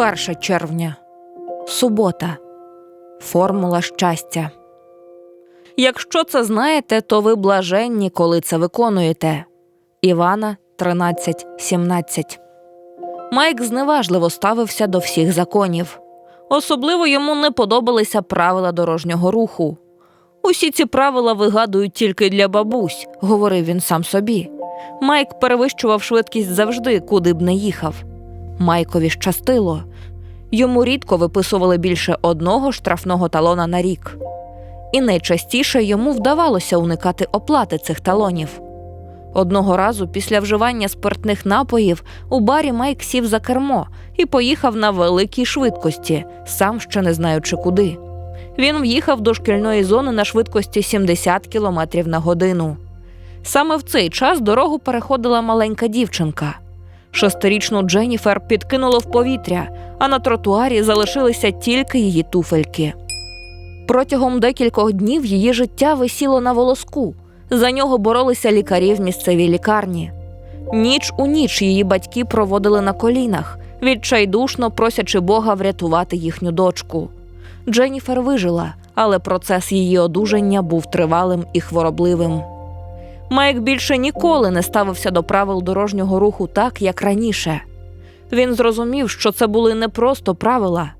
1 червня. Субота. Формула щастя. Якщо це знаєте, то ви блаженні, коли це виконуєте. Івана 13.17 Майк зневажливо ставився до всіх законів. Особливо йому не подобалися правила дорожнього руху. Усі ці правила вигадують тільки для бабусь, говорив він сам собі. Майк перевищував швидкість завжди, куди б не їхав. Майкові щастило. Йому рідко виписували більше одного штрафного талона на рік. І найчастіше йому вдавалося уникати оплати цих талонів. Одного разу після вживання спиртних напоїв у барі Майк сів за кермо і поїхав на великій швидкості, сам ще не знаючи куди. Він в'їхав до шкільної зони на швидкості 70 км на годину. Саме в цей час дорогу переходила маленька дівчинка. Шестирічну Дженніфер підкинуло в повітря, а на тротуарі залишилися тільки її туфельки. Протягом декількох днів її життя висіло на волоску. За нього боролися лікарі в місцевій лікарні. Ніч у ніч її батьки проводили на колінах, відчайдушно просячи Бога врятувати їхню дочку. Дженніфер вижила, але процес її одужання був тривалим і хворобливим. Майк більше ніколи не ставився до правил дорожнього руху так, як раніше. Він зрозумів, що це були не просто правила,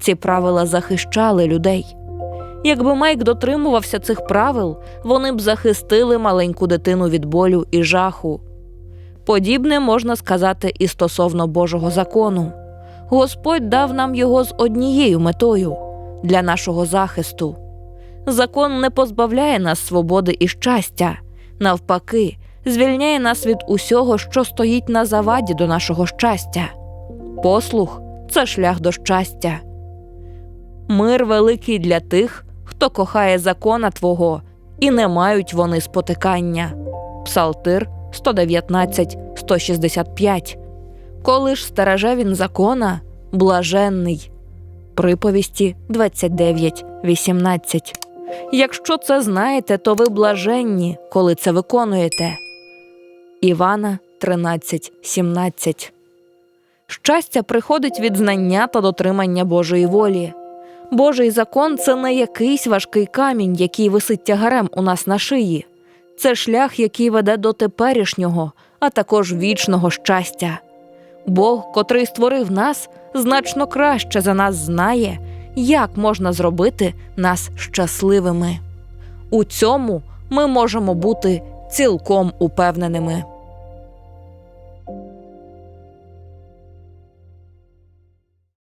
ці правила захищали людей. Якби Майк дотримувався цих правил, вони б захистили маленьку дитину від болю і жаху. Подібне можна сказати і стосовно Божого закону. Господь дав нам його з однією метою для нашого захисту. Закон не позбавляє нас свободи і щастя, навпаки, звільняє нас від усього, що стоїть на заваді до нашого щастя. Послух це шлях до щастя. Мир великий для тих, хто кохає закона Твого, і не мають вони спотикання. Псалтир 119, 165. Коли ж стереже він закона, блаженний. Приповісті 29, 18. Якщо це знаєте, то ви блаженні, коли це виконуєте. Івана 13, 17. Щастя приходить від знання та дотримання Божої волі. Божий закон це не якийсь важкий камінь, який висить тягарем у нас на шиї. Це шлях, який веде до теперішнього, а також вічного щастя. Бог, котрий створив нас, значно краще за нас знає, як можна зробити нас щасливими. У цьому ми можемо бути цілком упевненими.